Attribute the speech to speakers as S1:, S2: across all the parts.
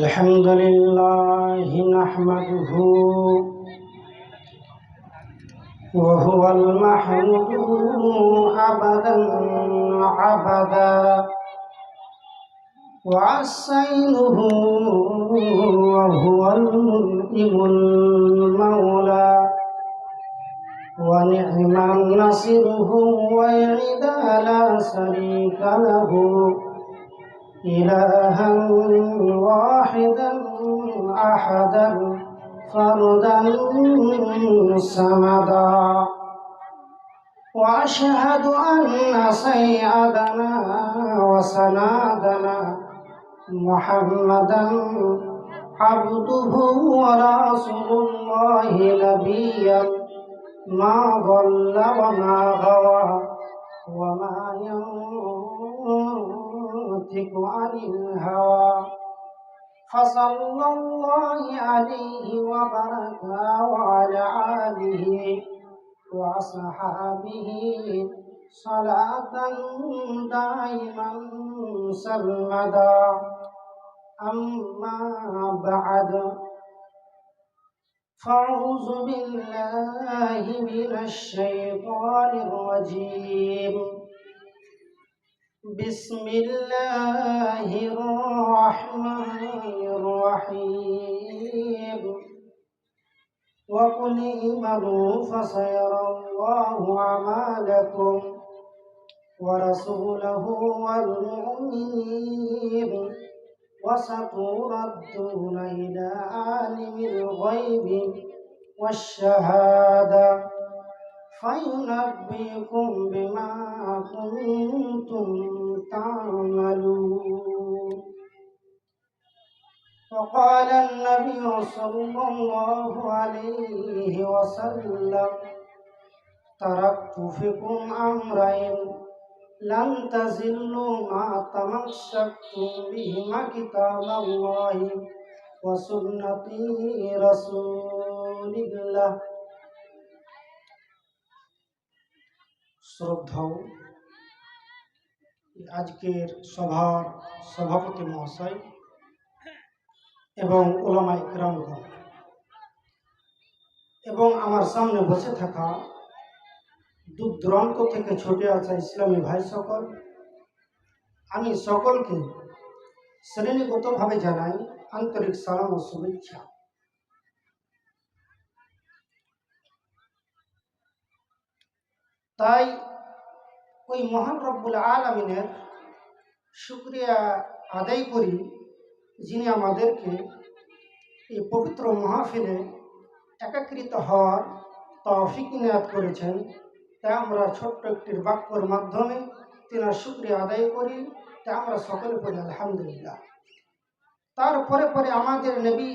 S1: الحمد لله نحمده وهو المحمود أبدا عبدا وعسينه وهو المنئم المولى ونعم نصره ويعدى لا شريك له إلها واحدا أحدا فردا صمدا وأشهد أن سيدنا وسنادنا محمدا عبده ورسول الله نبيا. ما ضل وما غوى وما ينطق عن الهوى فصلى الله عليه وبارك وعلى آله وأصحابه صلاة دائما سرمدا. أما بعد فأعوذ بالله من الشيطان الرجيم. بسم الله الرحمن الرحيم. وقل اعملوا فسيرى الله أعمالكم ورسوله والمؤمنين. وستردون إلى عالم الغيب والشهادة. فينبئكم بما كنتم تعملون وقال النبي صلى الله عليه وسلم تركت فيكم أمرين لن تزلوا ما تمسكتم بهما كتاب الله وسنة رسول الله শ্রদ্ধাও। আজকের সভার সভাপতি মহাশয় এবং ওলামা ইকরামগণ এবং আমার সামনে বসে থাকা দূর থেকে ছুটে আসা ইসলামী ভাই সকল, আমি সকলকে শ্রেণীগতভাবে জানাই আন্তরিক সালাম ও শুভেচ্ছা। তাই ওই মহান রব্বুল আলমিনের শুক্রিয়া আদায় করি যিনি আমাদেরকে এই পবিত্র মাহফিলে একাকৃত হওয়ার তৌফিক নিয়াত করেছেন। তাই আমরা ছোট্ট একটি বাক্যর মাধ্যমে তিনার শুক্রিয়া আদায় করি। তা আমরা সকলে পড়ি, আলহামদুলিল্লাহ। তারপরে পরে আমাদের নবী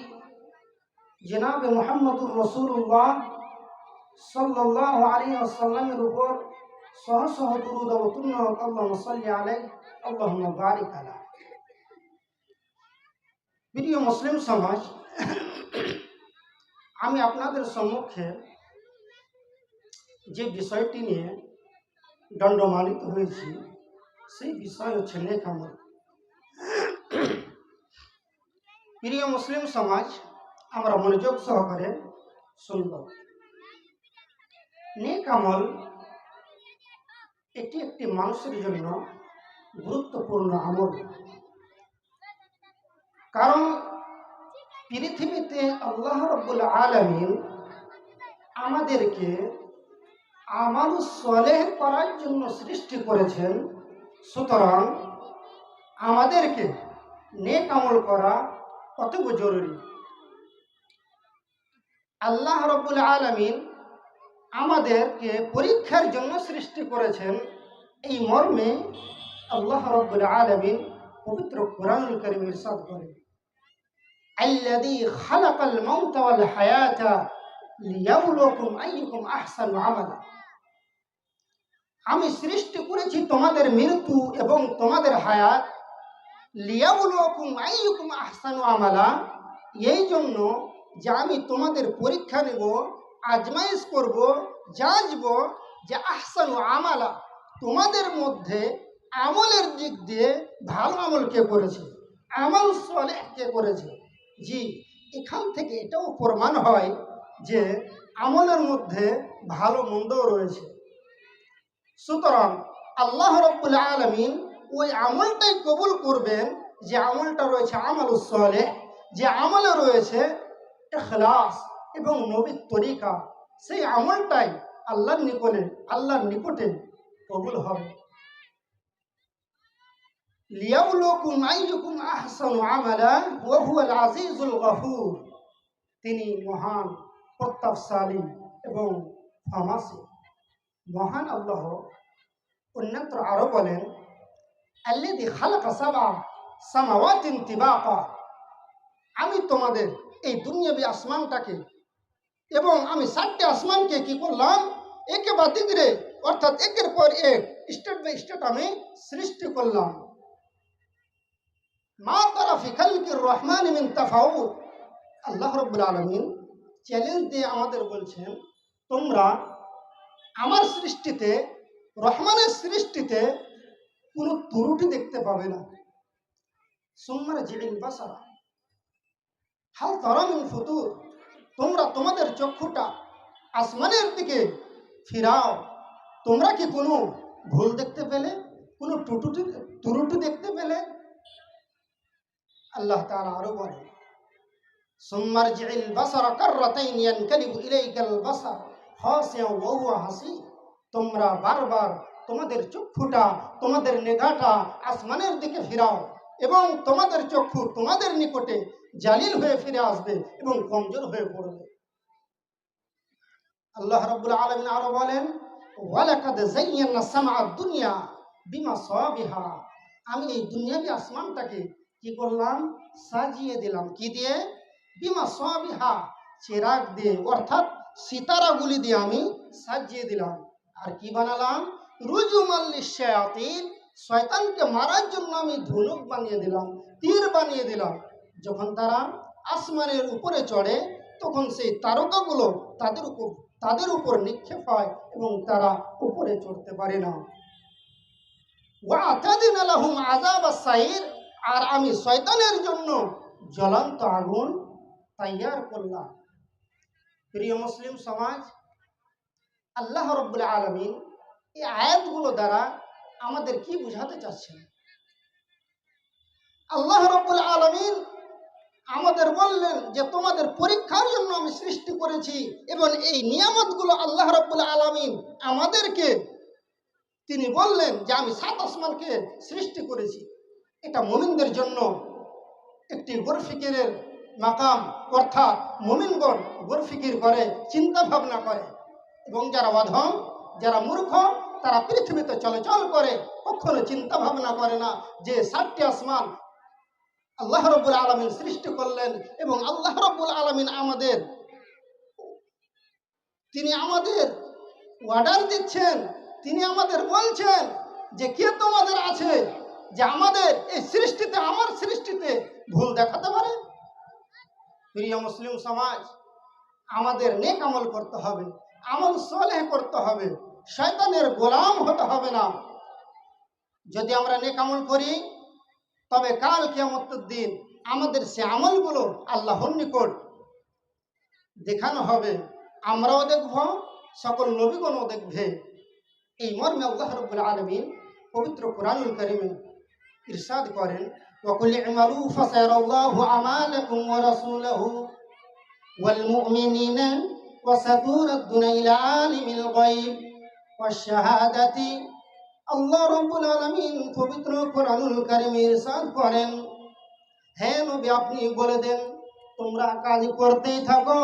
S1: জেনাবে মোহাম্মদুর রসুল্লাহ সাল্লাহ আলী আসাল্লামের উপর সহ সহ দুরুদ অবতীর্ণ হোক আল্লাহ সাল্লি আলাই আল্লাহ বারিক আলা প্রিয় মুসলিম সমাজ আমি আপনাদের সম্মুখে যে বিষয়টি নিয়ে দণ্ডমানিত হয়েছি সেই বিষয় হচ্ছে নেক আমল। প্রিয় মুসলিম সমাজ আমরা মনোযোগ সহকারে শুনব নেক আমল এটি একটি মানুষের জন্য গুরুত্বপূর্ণ আমল। কারণ পৃথিবীতে আল্লাহ রব্বুল আলমিন আমাদেরকে আমাল সলেহ করার জন্য সৃষ্টি করেছেন। সুতরাং আমাদেরকে নেক আমল করা কতব জরুরি। আল্লাহ রব্বুল আলমিন আমাদেরকে পরীক্ষার জন্য সৃষ্টি করেছেন এই মর্মে আল্লাহ রব্বুল আলমিন পবিত্র কোরআন করিম ইরশাদ করেন الذي خلق الموت والحياة ليبلوكم أيكم أحسن عملا আমি সৃষ্টি করেছি তোমাদের মৃত্যু এবং তোমাদের হায়াত লিয়াবুলকুম আইয়ুকুম আহসানু আমালা এই জন্য যে আমি তোমাদের পরীক্ষা নেব আজমাইশ করব যাচব যে আহসানু আমালা। তোমাদের মধ্যে আমলের দিক দিয়ে ভালো আমল কে করেছে? আমল সলেহ কে করেছে? জি, এখান থেকে এটাও প্রমাণ হয় যে আমলের মধ্যে ভালো মন্দও রয়েছে। সুতরাং আল্লাহ রব্বুল আলমিন ওই আমলটাই কবুল করবেন যে আমলটা রয়েছে আমল সলেহ, যে আমলে রয়েছে এখলাস এবং নবীর তরিকা, সেই আমলটাই আল্লাহর নিকটে আল্লাহর নিকটে কবুল হবে। তিনি মহান, প্রতাপশালী এবং ক্ষমাসী মহান আল্লাহ অন্যত্র আরও বলেন আমি তোমাদের এই দুনিয়াবি আসমানটাকে এবং আমি সাতটি আসমানকে কি করলাম? একে বা দিগরে অর্থাৎ একের পর এক স্টেট বাই স্টেট আমি সৃষ্টি করলাম। মা তারা ফিখালকির রহমান মিন তাফাউত। আল্লাহ রব্বুল আলমিন চ্যালেঞ্জ দিয়ে আমাদের বলছেন, তোমরা আমার সৃষ্টিতে, রহমানের সৃষ্টিতে কোনো ত্রুটি দেখতে পাবে না। সুম্মার জিলিল বাসারা। হাল তরামিন ফুতুর। তোমরা তোমাদের চক্ষুটা আসমানের দিকে ফিরাও। তোমরা কি কোনো ভুল দেখতে পেলে? কোনো টুটুটি ত্রুটি দেখতে পেলে? আল্লাহ তাআলা আরও বলে হাসি তোমরা বারবার তোমাদের চক্ষুটা, তোমাদের নেগাটা আসমানের দিকে ফিরাও এবং তোমাদের চক্ষু তোমাদের নিকটে জালিল হয়ে ফিরে আসবে এবং কমজোর হয়ে পড়বে। আল্লাহ রাব্বুল আলামিন আরও বলেন আমি এই দুনিয়াবি আসমানটাকে কি করলাম? সাজিয়ে দিলাম। কি দিয়ে? বিমা সাবিহা, চিরাগ দিয়ে, অর্থাৎ সিতারাগুলি দিয়ে আমি সাজিয়ে দিলাম। আর কি বানালাম? রুজুমাল্লি শায়াতিন শয়তানকে মারার জন্য আমি ধনুক বানিয়ে দিলাম, তীর বানিয়ে দিলাম। যখন তারা আসমানের উপরে চড়ে, তখন সেই তারকাগুলো তাদের উপর তাদের উপর নিক্ষেপ হয় এবং তারা উপরে চড়তে পারে না। ওয়াতাদিন আলাহুম আযাব সাইর আর আমি শয়তানের জন্য জ্বলন্ত আগুন তৈয়ার করলাম। প্রিয় মুসলিম সমাজ, আল্লাহ রব্বুল আলমিন এই আয়াতগুলো দ্বারা আমাদের কি বুঝাতে চাচ্ছেন? আল্লাহ রব্বুল আলমিন আমাদের বললেন যে তোমাদের পরীক্ষার জন্য আমি সৃষ্টি করেছি এবং এই নিয়ামতগুলো আল্লাহ রব্বুল আলমিন আমাদেরকে তিনি বললেন যে আমি সাত আসমানকে সৃষ্টি করেছি। এটা মুমিনদের জন্য একটি গোরফিকিরের মাকাম, অর্থাৎ মুমিনগণ গোরফিকির করে চিন্তা ভাবনা করে এবং যারা অধম, যারা মূর্খ, তারা পৃথিবীতে চলাচল করে, কখনো চিন্তা ভাবনা করে না যে সাতটি আসমান আল্লাহ রব্বুল আলমিন সৃষ্টি করলেন এবং আল্লাহ রব্বুল আলমিন আমাদের, তিনি আমাদের অর্ডার দিচ্ছেন, তিনি আমাদের বলছেন যে কে তোমাদের আছে যে আমাদের এই সৃষ্টিতে, আমার সৃষ্টিতে ভুল দেখাতে পারে? প্রিয় মুসলিম সমাজ, আমাদের নেক আমল করতে হবে, আমল সলেহ করতে হবে, শয়তানের গোলাম হতে হবে না। যদি আমরা নেক আমল করি তবে কাল কেমতের দিন আমাদের সে আমলগুলো আল্লাহর নিকট দেখানো হবে আমরাও দেখব সকল নবীগণও দেখবে এই মর্মে আল্লাহ রব্বুল আলমিন পবিত্র কোরআনুল করিমে ইরশাদ করেন وقل اعملوا فسيرى الله أعمالكم ورسوله والمؤمنين وستردون إلى عالم الغيب والشهادة আল্লাহ রব্বুল আলমিন পবিত্র কোরআনুল কারিমে ইরশাদ করেন। হ্যাঁ নবী, আপনি বলে দেন, তোমরা কাজ করতেই থাকো,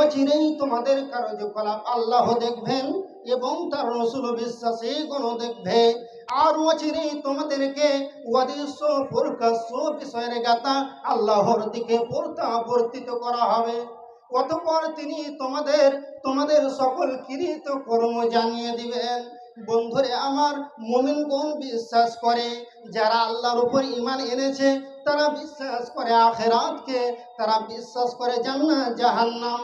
S1: অচিরেই তোমাদের কার্যকলাপ আল্লাহ দেখবেন এবং তার রসুল বিশ্বাসী গণ দেখবে। আর অচিরেই তোমাদেরকে অদৃশ্য প্রকাশ্য বিষয়ের গাতা আল্লাহর দিকে প্রত্যাবর্তিত করা হবে। অতপর তিনি তোমাদের তোমাদের সকল কৃত কর্ম জানিয়ে দিবেন। বন্ধুরে, আমার মমিনগণ বিশ্বাস করে, যারা আল্লাহর উপর ইমান এনেছে, তারা বিশ্বাস করে আখেরাতকে, তারা বিশ্বাস করে জান্নাত, জাহান্নাম।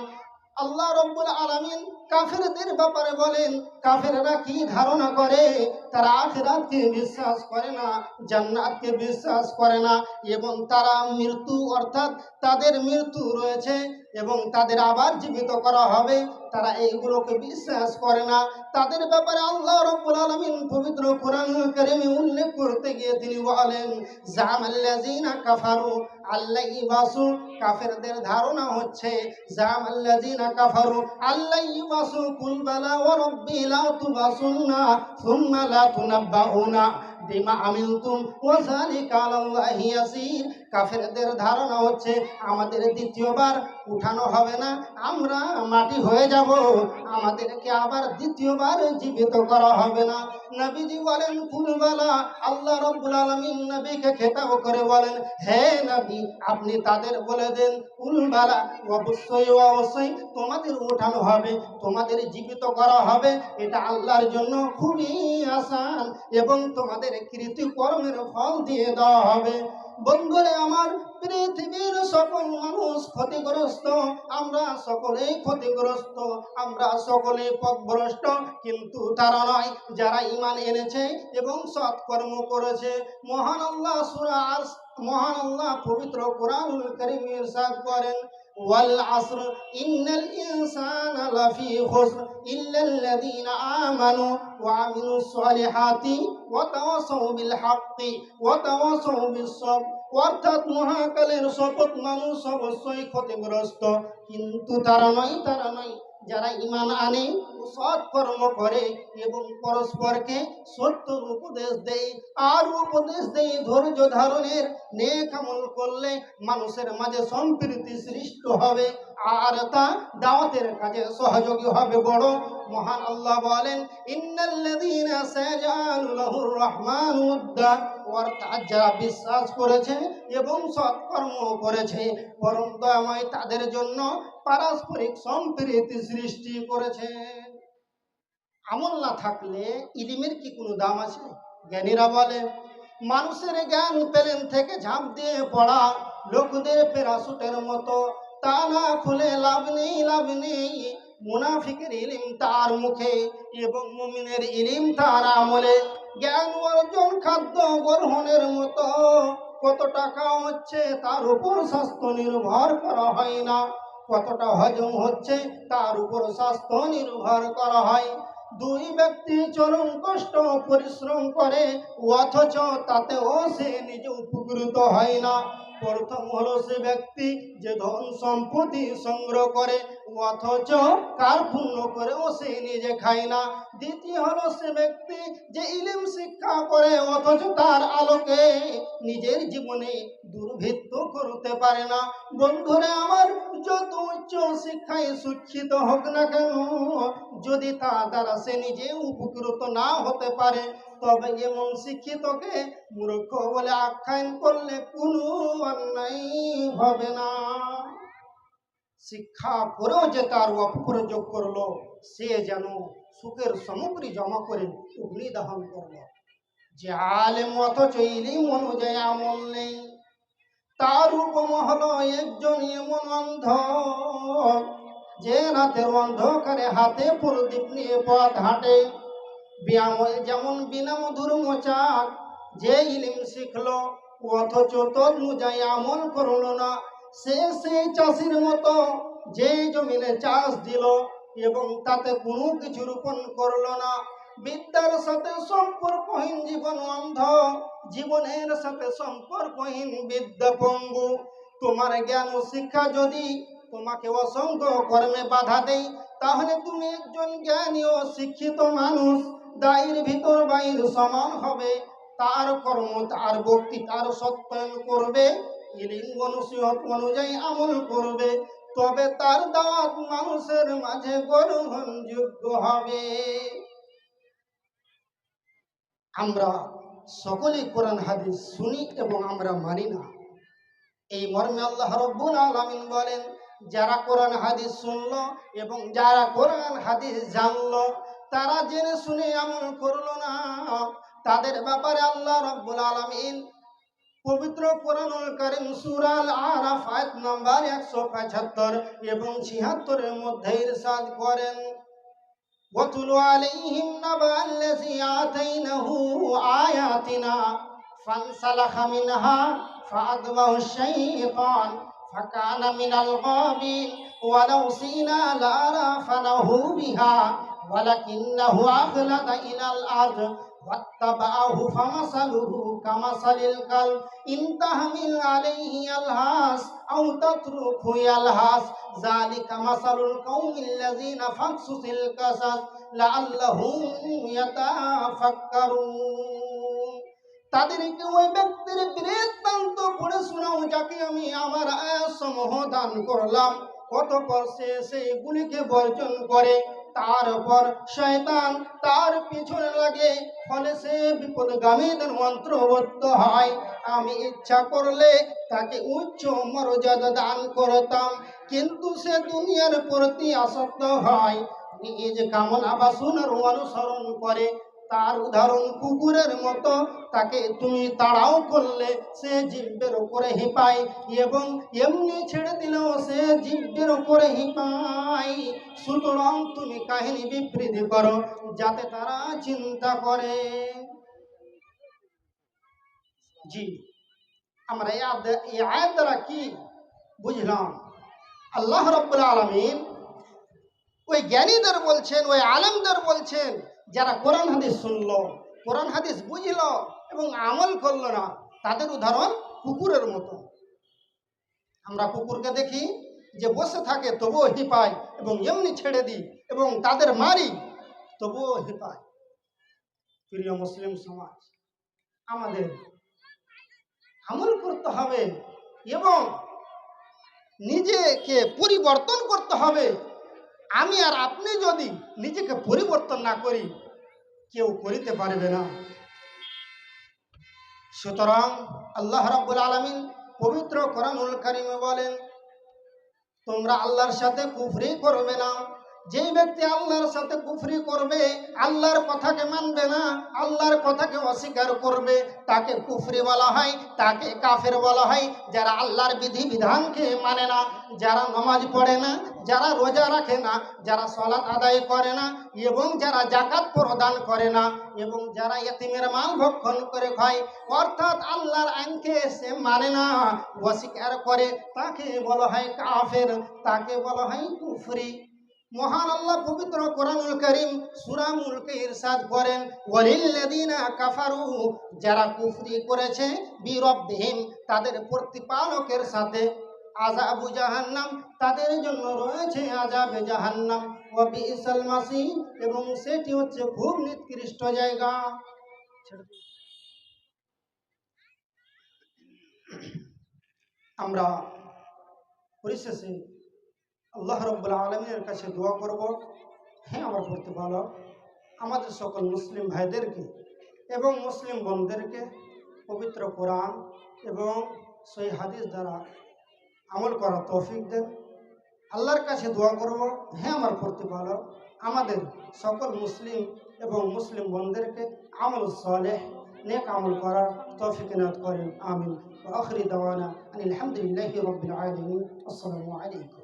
S1: আল্লাহ রব্বুল আলামিন কাফেরদের ব্যাপারে বলেন, কাফেররা কি ধারণা করে? তারা আখিরাতকে বিশ্বাস করে না, জান্নাতকে বিশ্বাস করে না, এবং তারা মৃত্যু, অর্থাৎ তাদের মৃত্যু রয়েছে, এবং তাদের আবার জীবিত করা হবে। তারা এইগুলোকে বিশ্বাস করে না। তাদের ব্যাপারে আল্লাহ রব্বুল আলামিন পবিত্র কোরআন কারিমে উল্লেখ করতে গিয়ে তিনি বলেন, জামাল্লাযিনা কাফারু আল্লাহ ইবাসু কাফেরদের ধারণা হচ্ছে, জামাল্লাযিনা কাফারু আল্লাহ ইবাসু কুল বালা ওয়া রাব্বি লা তুবাসুন্না সুম্মা লা তুনাব্বাউনা। বিমা আমিলতুম ওয়া যালিকা আলাল্লাহি ইয়াসির। কাফেরদের ধারণা হচ্ছে আমাদের দ্বিতীয়বার উঠানো হবে না, আমরা মাটি হয়ে যাব, আমাদেরকে আবার দ্বিতীয়বার জীবিত করা হবে না। নবীজি বলেন কুলবালা আল্লাহ রব্বুল আলামিন নবীকে খেতাব করে বলেন, হে নবী, আপনি তাদের বলে দেন কুলবালা অবশ্যই অবশ্যই তোমাদের উঠানো হবে, তোমাদের জীবিত করা হবে, এটা আল্লাহর জন্য খুবই আসান এবং তোমাদের কৃতিকর্মের ফল দিয়ে দেওয়া হবে। বন্ধুরে, আমার পৃথিবীর সকল ক্ষতিগ্রস্ত আমরা সকলেই ক্ষতিগ্রস্ত আমরা সকলে পথভ্রষ্ট কিন্তু তারা নয় যারা ইমান এনেছে এবং সৎকর্ম করেছে মহান আল্লাহ সুরাজ মহান আল্লাহ পবিত্র কোরআনুল করিম ইরশাদ করেন والعصر إن الإنسان لفي خسر إلا الذين آمنوا وعملوا الصالحات وتواصوا بالحق وتواصوا بالصبر অর্থাৎ মহাকালের শপথ মানুষ অবশ্যই ক্ষতিগ্রস্ত। কিন্তু তারা নয় তারা নয়। যারা ইমান আনে সৎ কর্ম করে এবং পরস্পরকে সত্যর উপদেশ দেয় আর উপদেশ দেয় ধৈর্য ধারণের, নেক আমল করলে মানুষের মাঝে সম্প্রীতি সৃষ্ট হবে আর তা দাওয়াতের কাজে সহযোগী হবে। বড় মহান আল্লাহ বলেন, ইন্নাল্লাযীনা সায়াজালু লাহুর রহমানু উদ্দা অর্থাৎ যারা বিশ্বাস করেছে এবং সৎকর্ম করেছে, পরম দয়াময় তাদের জন্য পারস্পরিক সম্প্রীতি সৃষ্টি করেছে। আমল না থাকলে ইলিমের কি কোনো দাম আছে? জ্ঞানীরা বলে, মানুষের জ্ঞান প্লেন থেকে ঝাঁপ দিয়ে পড়া লোকদের প্যারাসুটের মতো, তা না খুলে লাভ নেই লাভ নেই। মুনাফিকের ইলিম তার মুখে এবং মুমিনের ইলিম তার আমলে। জ্ঞান অর্জন খাদ্য গ্রহণের মতো। কত টাকা হচ্ছে তার উপর স্বাস্থ্য নির্ভর করা হয় না। কতটা হজম হচ্ছে তার উপর স্বাস্থ্য নির্ভর করা হয়। দুই ব্যক্তি চরম কষ্ট পরিশ্রম করে, অথচ তাতেও সে নিজে উপকৃত হয় না। প্রথম হলো সে ব্যক্তি যে ধন সম্পত্তি সংগ্রহ করে, অথচ কার পূর্ণ করেও সে নিজে খায় না। দ্বিতীয় হলো সে ব্যক্তি যে ইলিম শিক্ষা করে, অথচ তার আলোকে নিজের জীবনে দুর্ভিত্ত করতে পারে না। বন্ধুরা আমার, যত উচ্চ শিক্ষায় শিক্ষিত হোক না কেন, যদি তা দ্বারা সে নিজে উপকৃত না হতে পারে তবে এমন শিক্ষিতকে মূর্খ বলে আখ্যায়ন করলে কোনো অন্যায় হবে না। শিক্ষা করেও যে তার অপপ্রয়োগ করল, সে যেন সুখের সামগ্রী জমা করে অগ্নি দহন করল। যে আলেম অথচ ইলিম অনুযায়ী আমল নেই, তার উপম হলো একজন এমন অন্ধ, যে রাতের অন্ধকারে হাতে প্রদীপ নিয়ে পথ হাঁটে। যেমন বিনা মধুর মোচাক যে ইলিম শিখলো, অথচ তদনুযায়ী আমল করল না। সে সেই চাষির মতো, যে জমিনে চাষ দিল এবং তাতে কোনো কিছু রোপণ করল না। বিদ্যার সাথে সম্পর্কহীন জীবন অন্ধ, জীবনের সাথে সম্পর্কহীন বিদ্যা পঙ্গু। তোমার জ্ঞান ও শিক্ষা যদি তোমাকে অসংখ্য কর্মে বাধা দেয়, তাহলে তুমি একজন জ্ঞানী ও শিক্ষিত মানুষ। দায়ের ভিতর বাইর সমান হবে। তার কর্ম, তার ভক্তি, তার সত্যায়ন করবে। অনুযায়ী আমল করবে। তবে তার দাওয়াত মানুষের মাঝে গ্রহণযোগ্য হবে। আমরা সকলে কোরআন, হাদিস শুনি এবং আমরা মানি না। এই মর্মে আল্লাহ রব্বুল আলামিন বলেন, যারা কোরআন, হাদিস শুনলো এবং যারা কোরআন, হাদিস জানলো তারা জেনে শুনে আমল করলো না তাদের ব্যাপারে আল্লাহ রব্বুল আলামিন পবিত্র কোরআনুল কারীম সূরা আল আরাফ আয়াত নাম্বার 175 এবং 76 এর মধ্যে ইরশাদ করেন واتل عليهم نبأ الذي آتينه آياتنا فانسلخ منها فأتبعه الشيطان فكان من الغابين ولو سينا لعرفنه بها ولكنه أخلد إلى الأرض واتبعه فمثله كمثل الكلب إن تحمل عليه يلهث أو تتركه يلهث ذلك مثل القوم الذين فقصص القصص لعلهم يتفكرون তাদেরকে ওই ব্যক্তির বৃত্তান্ত পড়ে শোনাও যাকে আমি আমার আয়াসমূহ দান করলাম অতপর সে সেইগুলিকে বর্জন করে। তারপর শয়তান তার পিছনে লাগে, ফলে সে বিপদগামীদের মন্ত্রবদ্ধ হয়। আমি ইচ্ছা করলে তাকে উচ্চ মর্যাদা দান করতাম, কিন্তু সে দুনিয়ার প্রতি আসক্ত হয়। নিজ কামনা বাসনার অনুসরণ করে। তার উদাহরণ কুকুরের মতো। তাকে তুমি তাড়াও করলে সে জিব্বের উপরে হিপায় এবং এমনি ছেড়ে দিলেও সে জিব্বের উপরে হিপায় সুতরাং তুমি কাহিনী বিবৃতি করো, যাতে তারা চিন্তা করে। জি, আমরা এই আয়াত দ্বারা কি বুঝলাম? আল্লাহ রব্বুল আলমিন ওই জ্ঞানীদের বলছেন, ওই আলেমদের বলছেন যারা কোরআন হাদিস শুনল, কোরআন হাদিস বুঝলো এবং আমল করল না, তাদের উদাহরণ কুকুরের মতো। আমরা কুকুরকে দেখি যে বসে থাকে, তবুও হিপায় এবং এমনি ছেড়ে দিই এবং তাদের মারি, তবুও হিপায়। প্রিয় মুসলিম সমাজ, আমাদের আমল করতে হবে এবং নিজেকে পরিবর্তন করতে হবে। আমি আর আপনি যদি নিজেকে পরিবর্তন না করি, কেউ করিতে পারবে না। সুতরাং আল্লাহ রাব্বুল আলামিন পবিত্র কোরআনুল কারিমে বলেন, তোমরা আল্লাহর সাথে কুফরি করবে না। যেই ব্যক্তি আল্লাহর সাথে কুফরি করবে, আল্লাহর কথাকে মানবে না, আল্লাহর কথাকে অস্বীকার করবে, তাকে কুফরি বলা হয়, তাকে কাফের বলা হয়। যারা আল্লাহর বিধি বিধানকে মানে না, যারা নমাজ পড়ে না, যারা রোজা রাখে না, যারা সলাৎ আদায় করে না, এবং যারা জাকাত প্রদান করে না, এবং যারা এতিমের মাল ভক্ষণ করে খায়, অর্থাৎ আল্লাহর আইনকে সে মানে না, অস্বীকার করে, তাকে বলা হয় কাফের, তাকে বলা হয় কুফরি। মহান আল্লাহ পবিত্র কোরআনুল করিম সূরা মুলকে ইরশাদ করেন, ওয়ালিল্লাযিনা কাফারু, যারা কুফরি করেছে, বিরব্বিহিম, তাদের প্রতিপালকের সাথে আযাবু জাহান্নাম, তাদের জন্য রয়েছে আযাবে জাহান্নাম, ওয়া বিইসাল মাসি এবং সেটি হচ্ছে খুব নিকৃষ্ট জায়গা। আমরা পরিশেষে আল্লাহ রব্বুল আলমীর কাছে দোয়া করব। হ্যাঁ আমার করতে ভালো। আমাদের সকল মুসলিম ভাইদেরকে এবং মুসলিম বোনদেরকে পবিত্র কোরআন এবং সই হাদিস দ্বারা আমল করা তৌফিক দেন। আল্লাহর কাছে দোয়া করব। হ্যাঁ আমার করতে ভালো। আমাদের সকল মুসলিম এবং মুসলিম বোনদেরকে আমল সালেহ, নেক আমল করার তৌফিক নাত করেন। আমিন। আখরি দাওয়ানা আলহামদুলিল্লাহি রবিল আলমিন। আসসালামু আলাইকুম।